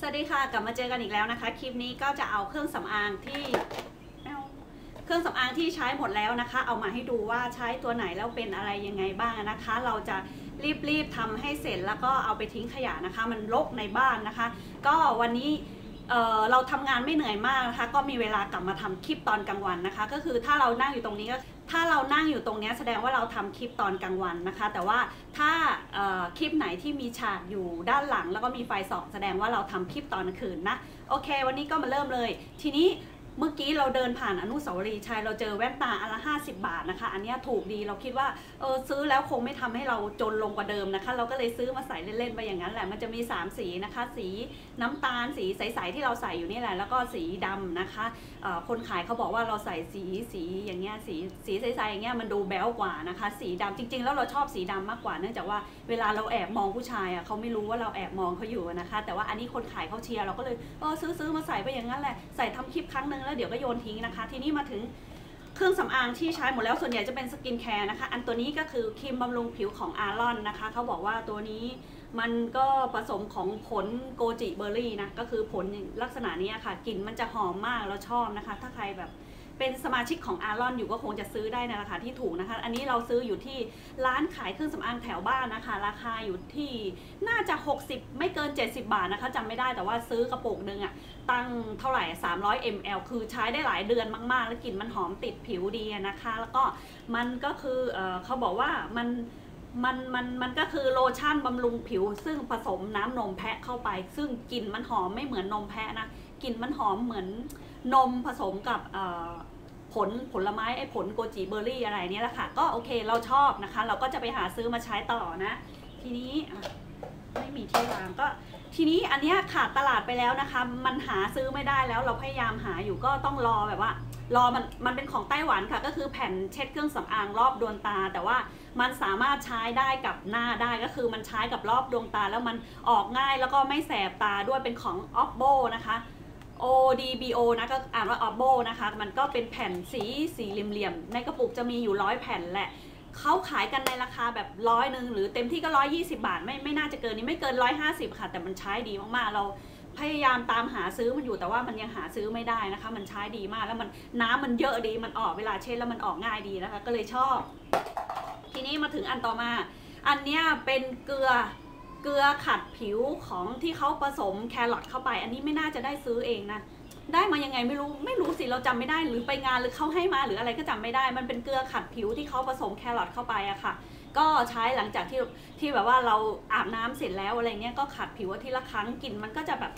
สวัสดีค่ะกลับมาเจอกันอีกแล้วนะคะ คลิปนี้ก็จะเอาเครื่องสำอางที่เครื่องสำอางที่ใช้หมดแล้วนะคะ เอามาให้ดูว่าใช้ตัวไหนแล้วเป็นอะไรยังไงบ้างนะคะ เราจะรีบๆทำให้เสร็จแล้วก็เอาไปทิ้งขยะนะคะ มันรกในบ้านนะคะ ก็วันนี้ เเราทำงานไม่เหนื่อยมากนะคะ ก็มีเวลากลับมาทำคลิปตอนกลางวันนะคะ ก็คือถ้าเรานั่งอยู่ตรงนี้ก็ถ้าเรานั่งอยู่ตรงนี้แสดงว่าเราทำคลิปตอนกลางวันนะคะ แต่ว่าถ้าคลิปไหนที่มีฉากอยู่ด้านหลัง แล้วก็มีไฟส่องแสดงว่าเราทำคลิปตอนกลางคืนนะโอเค วันนี้ก็มาเริ่มเลย ทีนี้เมื่อกี้เราเดินผ่านอนุสาวรีย์ชัยเราเจอแว่นตาอันละ50 บาทนะคะ อันนี้ถูกดีเราคิดว่าเออซื้อแล้วคงไม่ทำให้เราจนลงกว่าเดิมนะคะ เราก็เลยซื้อมาใส่เล่นๆไปอย่างนั้นแหละมันจะมี 3 สีนะคะ สี น้ำตาลสีใสๆที่เราใส่อยู่นี่แหละแล้วก็สีดำนะคะคนขายเขาบอกว่าเราใส่สีสีอย่างเงี้ยสีสีใสๆอย่างเงี้ยมันดูแบ๊วกว่านะคะ สีดำจริง ๆ แล้วเราชอบสีดำมากกว่าเนื่องจากว่าเวลาเราแอบมองผู้ชายอะเขาไม่รู้ว่าเราแอบมองเขาอยู่นะคะ แต่ว่าอันนี้คนขายเขาเชียร์เราก็เลยเออซื้อซื้อมาใส่ไปอย่างนั้นแหละใส่ทำคลิปครั้งหนึ่งแล้วเดี๋ยวก็โยนทิ้งนะคะ ทีนี้มาถึง เครื่องสำอางที่ใช้หมดแล้วส่วนใหญ่จะเป็นสกินแคร์นะคะ อันตัวนี้ก็คือครีมบำรุงผิวของอารอนนะคะ เขาบอกว่าตัวนี้มันก็ผสมของผลโกจิเบอร์รี่นะ ก็คือผลลักษณะนี้ค่ะ กลิ่นมันจะหอมมากเราชอบนะคะ ถ้าใครแบบ เป็นสมาชิกของอารอนอยู่ก็คงจะซื้อได้ในราคาที่ถูกนะคะ อันนี้เราซื้ออยู่ที่ร้านขายเครื่องสำอางแถวบ้านนะคะ ราคาอยู่ที่น่าจะ 60 ไม่เกิน 70 บาทนะคะจำไม่ได้แต่ว่าซื้อกระปุกหนึ่งอะตั้งเท่าไหร่ 300 ml คือใช้ได้หลายเดือนมาก ๆ แล้วกลิ่นมันหอมติดผิวดีนะคะ แล้วก็มันก็คือเออเขาบอกว่ามันมันมันมันก็คือโลชั่นบำรุงผิว ซึ่งผสมน้ำนมแพะเข้าไป ซึ่งกลิ่นมันหอมไม่เหมือนนมแพะนะกลิ่นมันหอมเหมือนนมผสมกับ ผลผลไม้ไอ้ผลโกจิเบอร์รี่อะไรเนี้ยแหละค่ะ ก็โอเคเราชอบนะคะ เราก็จะไปหาซื้อมาใช้ต่อนะ ทีนี้ไม่มีที่วางก็ ทีนี้อันเนี้ยขาดตลาดไปแล้วนะคะ มันหาซื้อไม่ได้แล้วเราพยายามหาอยู่ก็ต้องรอแบบว่า รอมันมันเป็นของไต้หวันค่ะ ก็คือแผ่นเช็ดเครื่องสำอางรอบดวงตา แต่ว่ามันสามารถใช้ได้กับหน้าได้ก็คือมันใช้กับรอบดวงตา แล้วมันออกง่ายแล้วก็ไม่แสบตาด้วยเป็นของ Oppo นะคะ ODBO นะก็อ่านว่า Oppo นะคะ มันก็เป็นแผ่นสีสีเหลี่ยมๆ ในกระปุกจะมีอยู่ร้อยแผ่นแหละเขาขายกันในราคาแบบร้อยหนึ่งหรือเต็มที่ก็ร้อยยี่สิบาท ไม่ไม่น่าจะเกินนี้ไม่เกินร้อยห้าสิบค่ะ แต่มันใช้ดีมากๆ เราพยายามตามหาซื้อมันอยู่แต่ว่ามันยังหาซื้อไม่ได้นะคะ มันใช้ดีมากแล้วมันน้ำมันเยอะดีมันออกเวลาเช็ดแล้วมันออกง่ายดีนะคะ ก็เลยชอบ ทีนี้มาถึงอันต่อมา อันเนี้ยเป็นเกลือ เกลือขัดผิวของที่เขาผสมแครอทเข้าไป อันนี้ไม่น่าจะได้ซื้อเองนะได้มายังไงไม่รู้ไม่รู้สิเราจำไม่ได้หรือไปงานหรือเขาให้มาหรืออะไรก็จำไม่ได้ มันเป็นเกลือขัดผิวที่เขาผสมแครอทเข้าไปอะค่ะ ก็ใช้หลังจากที่ที่แบบว่าเราอาบน้ำเสร็จแล้วอะไรเงี้ยก็ขัดผิวทีละครั้งกลิ่นมันก็จะแบบ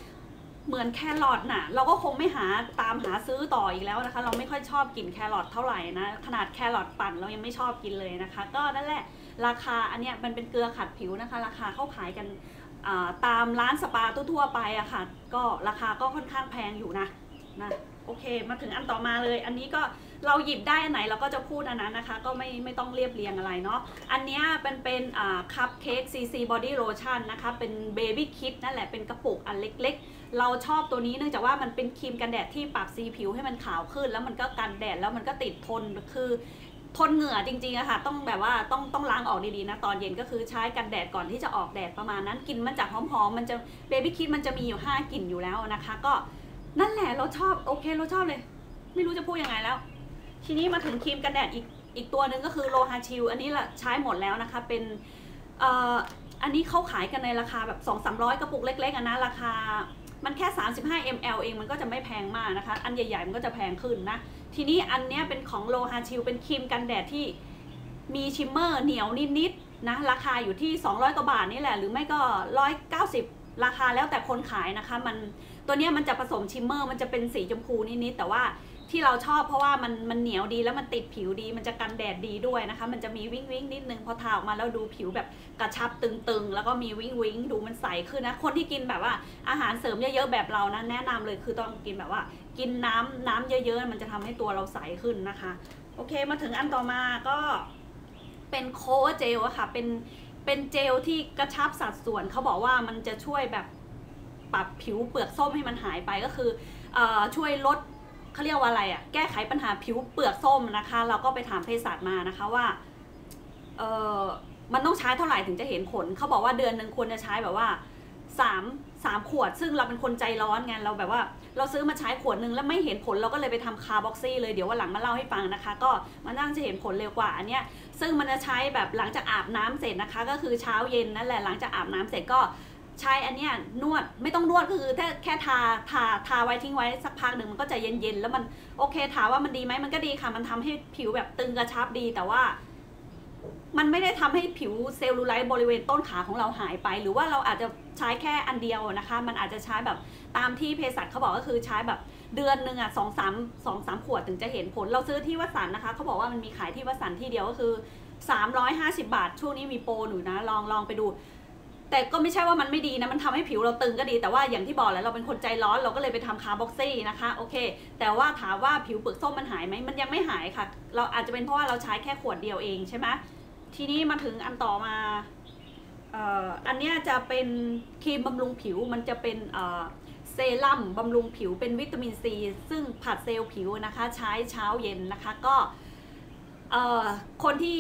เหมือนแครอทน่ะ เราก็คงไม่หาตามหาซื้อต่ออีกแล้วนะคะ เราไม่ค่อยชอบกลิ่นแครอทเท่าไหร่นะขนาดแครอทปั่นเรายังไม่ชอบกินเลยนะคะ ก็นั่นแหละ ราคาอันเนี้ยมันเป็นเกลือขัดผิวนะคะ ราคาเข้าขายกันตามร้านสปาทั่วๆไปอะค่ะ ก็ราคาก็ค่อนข้างแพงอยู่นะนะโอเคมาถึงอันต่อมาเลย อันนี้ก็เราหยิบได้อันไหนเราก็จะพูดอันนั้นนะคะ ก็ไม่ไม่ต้องเรียบเรียงอะไรเนาะอันเนี้ยเป็นเป็นคัพเค้กซีซีบอดี้โลชั่นนะคะ เป็นเบบี้คิดนั่นแหละเป็นกระปุกอันเล็ก ๆ เราชอบตัวนี้เนื่องจากว่ามันเป็นครีมกันแดดที่ปรับสีผิวให้มันขาวขึ้น แล้วมันก็กันแดดแล้วมันก็ติดทนคือ ทนเหงื่อจริงๆอะค่ะ ต้องแบบว่าต้องต้องล้างออกดีๆนะ ตอนเย็นก็คือใช้กันแดดก่อนที่จะออกแดดประมาณนั้นกลิ่นมันจะหอมๆมันจะเบบี้คิดมันจะมีอยู่ 5กลิ่นอยู่แล้วนะคะ ก็นั่นแหละเราชอบโอเคเราชอบเลย ไม่รู้จะพูดยังไงแล้ว ทีนี้มาถึงครีมกันแดดอีกอีกตัวหนึ่งก็คือโลฮาชิลอันนี้ละใช้หมดแล้วนะคะเป็นเอ่ออันนี้เขาขายกันในราคาแบบ2 3 0 0 กระปุกเล็กๆนะราคา มันแค่ 35 ml เองมันก็จะไม่แพงมากนะคะ อันใหญ่ๆมันก็จะแพงขึ้นนะ ทีนี้อันเนี้ยเป็นของโลฮาชิลเป็นครีมกันแดดที่มีชิมเมอร์เหนียวนิดๆนะ ราคาอยู่ที่ 200 กว่าบาทนี่แหละ หรือไม่ก็ 190 ราคาแล้วแต่คนขายนะคะ มันตัวเนี้ยมันจะผสมชิมเมอร์ มันจะเป็นสีชมพูนิดๆแต่ว่า ที่เราชอบเพราะว่ามันมันเหนียวดีแล้วมันติดผิวดี มันจะกันแดดดีด้วยนะคะ มันจะมีวิ้งวิ้งนิดนึงพอทาออกมาแล้วดูผิวแบบกระชับตึงๆ แล้วก็มีวิ้งวิ้งดูมันใสขึ้นนะ คนที่กินแบบว่าอาหารเสริมเยอะๆแบบเรานะแนะนำเลยคือต้องกินแบบว่า กินน้ำน้ำเยอะๆ มันจะทำให้ตัวเราใสขึ้นนะคะ โอเคมาถึงอันต่อมาก็เป็นโคเจลอะค่ะเป็นเป็นเจลที่กระชับสัดส่วนเขาบอกว่ามันจะช่วยแบบปรับผิวเปลือกส้มให้มันหายไปก็คืออช่วยลด เขาเรียกว่าอะไรอะแก้ไขปัญหาผิวเปลือกส้มนะคะ เราก็ไปถามเภสัชมานะคะว่า เออมันต้องใช้เท่าไหร่ถึงจะเห็นผล เขาบอกว่าเดือนหนึ่งควรจะใช้แบบว่าสามสามขวด ซึ่งเราเป็นคนใจร้อนไง เราแบบว่า เราซื้อมาใช้ขวดหนึ่งแล้วไม่เห็นผล เราก็เลยไปทำคาร์บ็อกซี่เลย เดี๋ยววันหลังมาเล่าให้ฟังนะคะ ก็มันน่าจะเห็นผลเร็วกว่าอันเนี้ย ซึ่งมันจะใช้แบบหลังจากอาบน้ำเสร็จนะคะ ก็คือเช้าเย็นนั่นแหละ หลังจากอาบน้ำเสร็จก็ ใช้อันเนี้ยนวดไม่ต้องนวดก็คือแค่แค่ทาทาทาไว้ทิ้งไว้สักพักหนึ่งมันก็จะเย็นๆแล้วมันโอเคถามว่ามันดีไหมมันก็ดีค่ะ มันทำให้ผิวแบบตึงกระชับดีแต่ว่า มันไม่ได้ทำให้ผิวเซลลูไลท์บริเวณต้นขาของเราหายไป หรือว่าเราอาจจะใช้แค่อันเดียวนะคะ มันอาจจะใช้แบบตามที่เภสัชเขาบอกก็คือใช้แบบเดือนหนึ่งอะสองสามสองสามขวดถึงจะเห็นผล เราซื้อที่วัสันนะคะเขาบอกว่ามันมีขายที่วัสันที่เดียวก็คือ 350 บาท ช่วงนี้มีโปรอยู่นะลองลองไปดู แต่ก็ไม่ใช่ว่ามันไม่ดีนะ มันทำให้ผิวเราตึงก็ดี แต่ว่าอย่างที่บอกแล้วเราเป็นคนใจร้อน เราก็เลยไปทำคาร์บ็อกซี่นะคะ โอเค แต่ว่าถามว่าผิวเปลือกส้มมันหายไหม มันยังไม่หายค่ะ เราอาจจะเป็นเพราะว่าเราใช้แค่ขวดเดียวเองใช่ไหมทีนี้มาถึงอันต่อมาเอ่ออันนี้จะเป็นครีมบำรุงผิว มันจะเป็นเอ่อเซรั่มบำรุงผิวเป็นวิตามินซี ซึ่งผัดเซลล์ผิวนะคะ ใช้เช้าเย็นนะคะ ก็ คนที่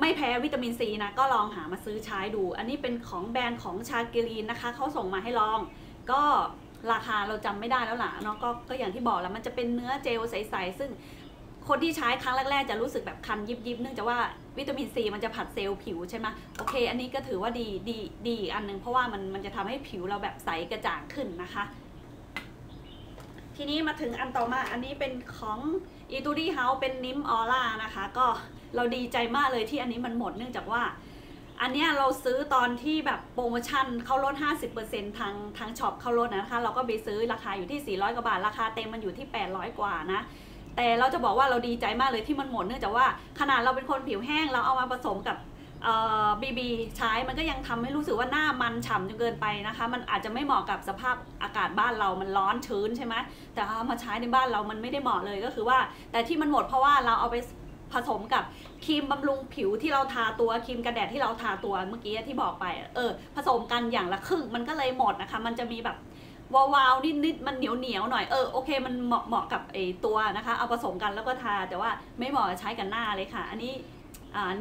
ไม่แพ้วิตามินซีนะก็ลองหามาซื้อใช้ดู อันนี้เป็นของแบรนด์ของชาเกลีนนะคะเขาส่งมาให้ลอง ก็ราคาเราจำไม่ได้แล้วล่ะเนาะก็ก็อย่างที่บอกแล้วมันจะเป็นเนื้อเจลใสๆซึ่งคนที่ใช้ครั้งแรกๆจะรู้สึกแบบคันยิบยิบๆเนื่องจากว่าวิตามินซีมันจะผัดเซลล์ผิวใช่ไหมโอเค อันนี้ก็ถือว่าดีดีดีอีกอันหนึ่งเพราะว่ามันมันจะทำให้ผิวเราแบบใสกระจ่างขึ้นนะคะ ทีนี้มาถึงอันต่อมาอันนี้เป็นของ อีตูดี้เฮาเป็นนิมออร่านะคะ ก็เราดีใจมากเลยที่อันนี้มันหมดเนื่องจากว่า อันเนี้ยเราซื้อตอนที่แบบโปรโมชั่นเขาลด 50%ทางทางช็อปเขาลดนะคะ เราก็ไปซื้อราคาอยู่ที่ 400 กว่าบาท ราคาเต็มมันอยู่ที่ 800 กว่านะแต่เราจะบอกว่าเราดีใจมากเลยที่มันหมดเนื่องจากว่าขนาดเราเป็นคนผิวแห้งเราเอามาผสมกับ บีบีใช้มันก็ยังทำให้รู้สึกว่าหน้ามันฉ่ำจนเกินไปนะคะ มันอาจจะไม่เหมาะกับสภาพอากาศบ้านเรามันร้อนชื้นใช่ไหมแต่เอามาใช้ในบ้านเรามันไม่ได้เหมาะเลยก็คือว่า แต่ที่มันหมดเพราะว่าเราเอาไปผสมกับครีมบำรุงผิวที่เราทาตัวครีมกันแดดที่เราทาตัวเมื่อกี้ที่บอกไป เออ ผสมกันอย่างละครึ่งมันก็เลยหมดนะคะ มันจะมีแบบวาวๆนิดๆมันเหนียวเหนียวหน่อยเออโอเคมันเหมาะเหมาะกับไอตัวนะคะ เอาผสมกันแล้วก็ทาแต่ว่าไม่เหมาะใช้กันหน้าเลยค่ะ อันนี้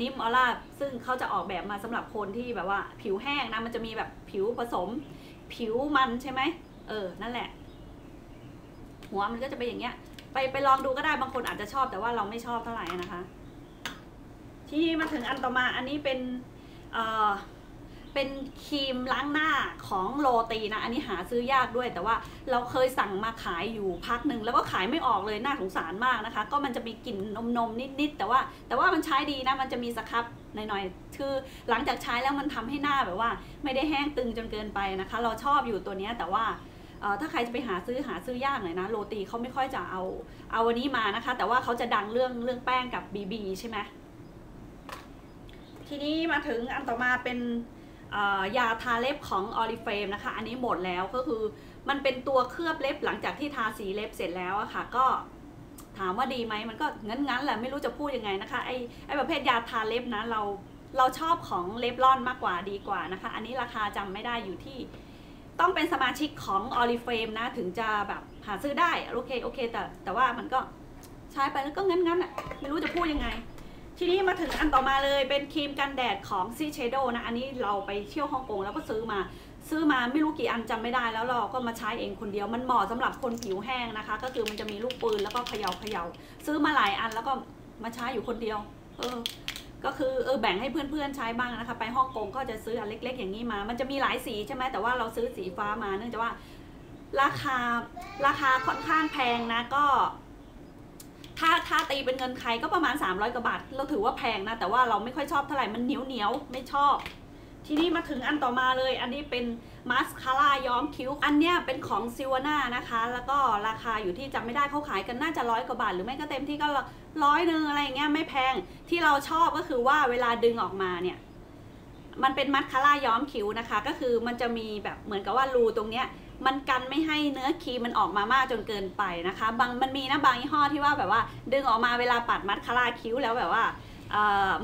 นิมออร่าซึ่งเขาจะออกแบบมาสำหรับคนที่แบบว่าผิวแห้งนะมันจะมีแบบผิวผสม ผิวมันใช่ไหมเออนั่นแหละ หัวมันก็จะเป็นอย่างเงี้ย ไปไปลองดูก็ได้บางคนอาจจะชอบแต่ว่าเราไม่ชอบเท่าไหร่นะคะ ที่มาถึงอันต่อมาอันนี้เป็นเอ่อ เป็นครีมล้างหน้าของโรตีนะ อันนี้หาซื้อยากด้วย แต่ว่าเราเคยสั่งมาขายอยู่พักหนึ่งแล้วก็ขายไม่ออกเลยน่าสงสารมากนะคะ ก็มันจะมีกลิ่นนมนมนิดๆแต่ว่า แต่ว่ามันใช้ดีนะ มันจะมีสครับหน่อยๆคือหลังจากใช้แล้วมันทำให้หน้าแบบว่า ไม่ได้แห้งตึงจนเกินไปนะคะ เราชอบอยู่ตัวนี้แต่ว่าถ้าใครจะไปหาซื้อหาซื้อยากหน่อยนะ โรตีเขาไม่ค่อยจะเอาเอาวันนี้มานะคะ แต่ว่าเขาจะดังเรื่องเรื่องแป้งกับบีบีใช่ไหมทีนี้มาถึงอันต่อมาเป็น ยาทาเล็บของ o r i f l a m e นะคะ อันนี้หมดแล้วก็คือมันเป็นตัวเคลือบเล็บหลังจากที่ทาสีเล็บเสร็จแล้วอะค่ะก็ถามว่าดีไหมมันก็งั้นๆแหละไม่รู้จะพูดยังไงนะคะไอไอประเภทยาทาเล็บนะเราเราชอบของเล็บร่อนมากกว่าดีกว่านะคะ อันนี้ราคาจำไม่ได้อยู่ที่ ต้องเป็นสมาชิกของ o r i f l a m e นะถึงจะแบบหาซื้อได้โอเคโอเคแต่แต่ว่ามันก็ใช้ไปแล้วก็งั้นๆอะไม่รู้จะพูดยังไง ทีนี้มาถึงอันต่อมาเลยเป็นครีมกันแดดของซีเชโดนะ อันนี้เราไปเที่ยวฮ่องกงแล้วก็ซื้อมา ซื้อมาไม่รู้กี่อันจำไม่ได้แล้วเราก็มาใช้เองคนเดียวมันเหมาะสำหรับคนผิวแห้งนะคะ ก็คือมันจะมีลูกปืนแล้วก็เขยา่าเขยา่าซื้อมาหลายอันแล้วก็มาใช้อยู่คนเดียว เออ ก็คือเออแบ่งให้เพื่อนๆใช้บ้างนะคะ ไปฮ่องกงก็จะซื้ออันเล็ก ๆ อย่างนี้มา มันจะมีหลายสีใช่ไหมแต่ว่าเราซื้อสีฟ้ามาเนื่องจากว่า ราคาราคาค่อนข้างแพงนะก็ ถ้าถ้าตีเป็นเงินไทยก็ประมาณ 300กว่าบาท เราถือว่าแพงนะ แต่ว่าเราไม่ค่อยชอบเท่าไหร่ มันเหนียวเหนียวไม่ชอบ ทีนี้มาถึงอันต่อมาเลย อันนี้เป็นมาสคาร่าย้อมคิ้ว อันเนี้ยเป็นของซิวาน่านะคะ แล้วก็ราคาอยู่ที่จำไม่ได้เขาขายกันน่าจะร้อยกว่าบาท หรือไม่ก็เต็มที่ก็ร้อยหนึ่งอะไรเงี้ยไม่แพง ที่เราชอบก็คือว่าเวลาดึงออกมาเนี่ย มันเป็นมัสคาร่าย้อมคิ้วนะคะ ก็คือมันจะมีแบบเหมือนกับว่ารูตรงเนี้ย มันกันไม่ให้เนื้อครีมมันออกมามากจนเกินไปนะคะ บางมันมีนะบางยี่ห้อที่ว่าแบบว่า ดึงออกมาเวลาปัดมัสคาราคิ้วแล้วแบบว่า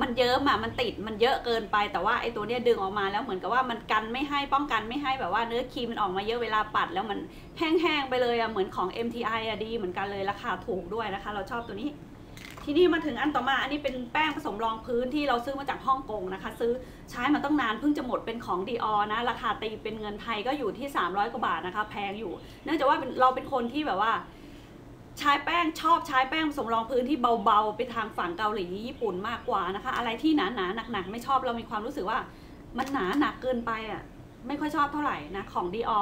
มันเยิ้มอะมันติดมันเยอะเกินไปแต่ว่าไอ้ตัวเนี้ยดึงออกมาแล้วเหมือนกับว่ามันกันไม่ให้ป้องกันไม่ให้แบบว่าเนื้อครีมมันออกมาเยอะเวลาปัด แล้วมันแห้งๆไปเลยอะเหมือนของ MTI อะดีเหมือนกันเลยราคาถูกด้วยนะคะ เราชอบตัวนี้ ทีนี้มาถึงอันต่อมาอันนี้เป็นแป้งผสมรองพื้นที่เราซื้อมาจากฮ่องกงนะคะ ซื้อใช้มาต้องนานเพิ่งจะหมดเป็นของดีออนะราคาตีเป็นเงินไทยก็อยู่ที่ 300 กว่าบาทนะคะ แพงอยู่ เนื่องจากว่าเราเป็นคนที่แบบว่าใช้แป้งชอบใช้แป้งผสมรองพื้นที่เบาๆ ไปทางฝั่งเกาหลีญี่ปุ่นมากกว่านะคะ อะไรที่หนาๆหนักๆไม่ชอบเรามีความรู้สึกว่ามันหนาหนักเกินไปอะไม่ค่อยชอบเท่าไหร่นะของดีออ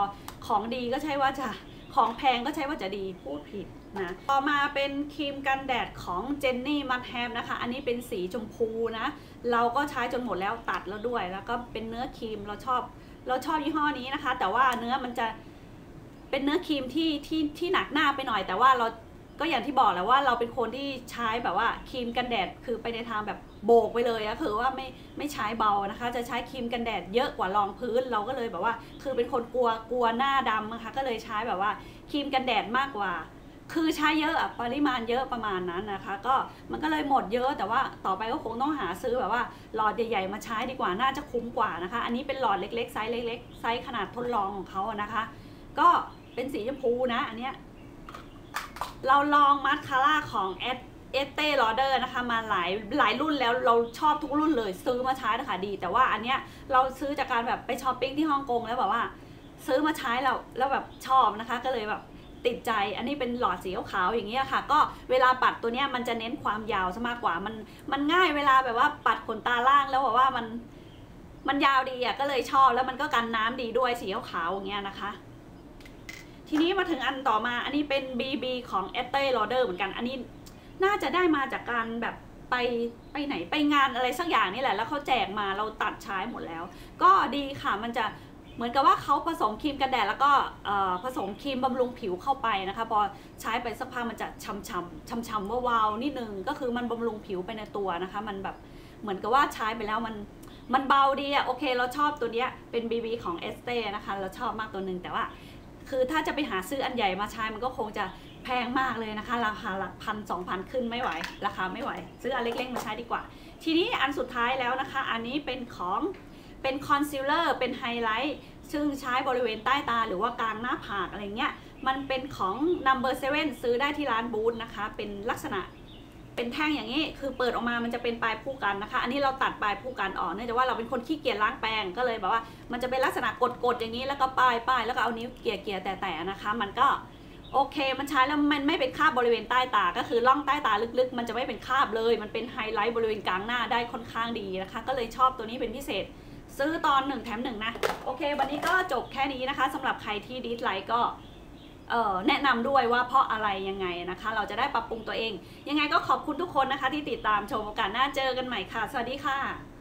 ของดีก็ใช่ว่าจะของแพงก็ใช่ว่าจะดีพูดผิด นะต่อมาเป็นครีมกันแดดของเจนนี่มั h แฮมนะคะ อันนี้เป็นสีชมพูนะ เราก็ใช้จนหมดแล้วตัดแล้วด้วย แล้วก็เป็นเนื้อครีมเราชอบเราชอบยี่ห้อนี้นะคะ แต่ว่าเนื้อมันจะเป็นเนื้อครีมที่ที่ที่หนักหน้าไปหน่อย แต่ว่าเราก็อย่างที่บอกแล้วว่าเราเป็นคนที่ใช้แบบว่าครีมกันแดดคือไปในทางแบบโบกไปเลยอะคือว่าไม่ไม่ใช้เบานะคะ จะใช้ครีมกันแดดเยอะกว่ารองพื้นเราก็เลยแบบว่า คือเป็นคนกลัวกลัวหน้าดำนะคะ ก็เลยใช้แบบว่าครีมกันแดดมากกว่า คือใช้เยอะปริมาณเยอะประมาณนั้นนะคะ ก็มันก็เลยหมดเยอะแต่ว่าต่อไปก็คงต้องหาซื้อแบบว่าหลอดใหญ่ๆมาใช้ดีกว่าน่าจะคุ้มกว่านะคะ อันนี้เป็นหลอดเล็กๆไซส์เล็กๆไซส์ขนาดทดลองของเขานะคะ ก็เป็นสีชมพูนะอันเนี้ยเราลองมัสคาร่าของเอสเอสเต้ลอเดอร์นะคะมาหลายหลายรุ่นแล้วเราชอบทุกรุ่นเลยซื้อมาใช้นะคะดี แต่ว่าอันเนี้ยเราซื้อจากการแบบไปช้อปปิ้งที่ฮ่องกงแล้วแบบว่า ซื้อมาใช้แล้วแล้วแบบชอบนะคะ ก็เลยแบบ ติดใจ อันนี้เป็นหลอดสีขาวๆอย่างเงี้ยค่ะ ก็เวลาปัดตัวเนี้ยมันจะเน้นความยาวซะมากกว่ามันมันง่ายเวลาแบบว่าปัดขนตาล่างแล้วแบบว่ามันมันยาวดีอะก็เลยชอบแล้วมันก็กันน้ำดีด้วยสีขาวๆอย่างเงี้ยนะคะ ทีนี้มาถึงอันต่อมาอันนี้เป็น BB ของ e s t e Lauder เหมือนกันอันนี้น่าจะได้มาจากการแบบไปไปไหนไปงานอะไรสักอย่างนี่แหละ แล้วเขาแจกมาเราตัดใช้หมดแล้ว ก็ดีค่ะมันจะ เหมือนกับว่าเขาผสมครีมกันแดดแล้วก็ผสมครีมบำรุงผิวเข้าไปนะคะพอใช้ไปสักพักมันจะช้ำช้ำช้ำช้ำวาวๆนิดนึงก็คือมันบำรุงผิวไปในตัวนะคะ มันแบบเหมือนกับว่าใช้ไปแล้วมันมันเบาดีอะโอเค เราชอบตัวเนี้ยเป็น BB ของเอสเต้นะคะ เราชอบมากตัวหนึ่งแต่ว่า คือถ้าจะไปหาซื้ออันใหญ่มาใช้มันก็คงจะแพงมากเลยนะคะ ราคาหลักพันสองพันขึ้นไม่ไหว ราคาไม่ไหว ซื้ออันเล็กๆมาใช้ดีกว่า ทีนี้อันสุดท้ายแล้วนะคะ อันนี้เป็นของ เป็นคอนซีลเลอร์เป็นไฮไลท์ซึ่งใช้บริเวณใต้ตาหรือว่ากลางหน้าผากอะไรเงี้ย มันเป็นของ Number 7ซื้อได้ที่ร้านบูธนะคะ เป็นลักษณะเป็นแท่งอย่างนี้ คือเปิดออกมามันจะเป็นปลายผู้กันนะคะ อันนี้เราตัดปลายผู้กันออกเนื่องจากว่าเราเป็นคนขี้เกียจล้างแปรงก็เลยแบบว่า มันจะเป็นลักษณะกดๆอย่างนี้ แล้วก็ป้ายป้ายแล้วก็เอานิ้วเกี่ยเกี่ยแต่ๆนะคะ มันก็โอเค มันใช้แล้วมันไม่เป็นคราบบริเวณใต้ตา ก็คือล่องใต้ตาลึกๆ มันจะไม่เป็นคราบเลย มันเป็นไฮไลท์บริเวณกลางหน้าได้ค่อนข้างดีนะคะ ก็เลยชอบตัวนี้เป็นพิเศษ ซื้อตอน 1 แถม 1 นะ โอเค วันนี้ก็จบแค่นี้นะคะสำหรับใครที่ดิสไลค์ก็แนะนำด้วยว่าเพราะอะไรยังไงนะคะ เราจะได้ปรับปรุงตัวเอง ยังไงก็ขอบคุณทุกคนนะคะที่ติดตามชมโอกาสหน้าเจอกันใหม่ค่ะ สวัสดีค่ะ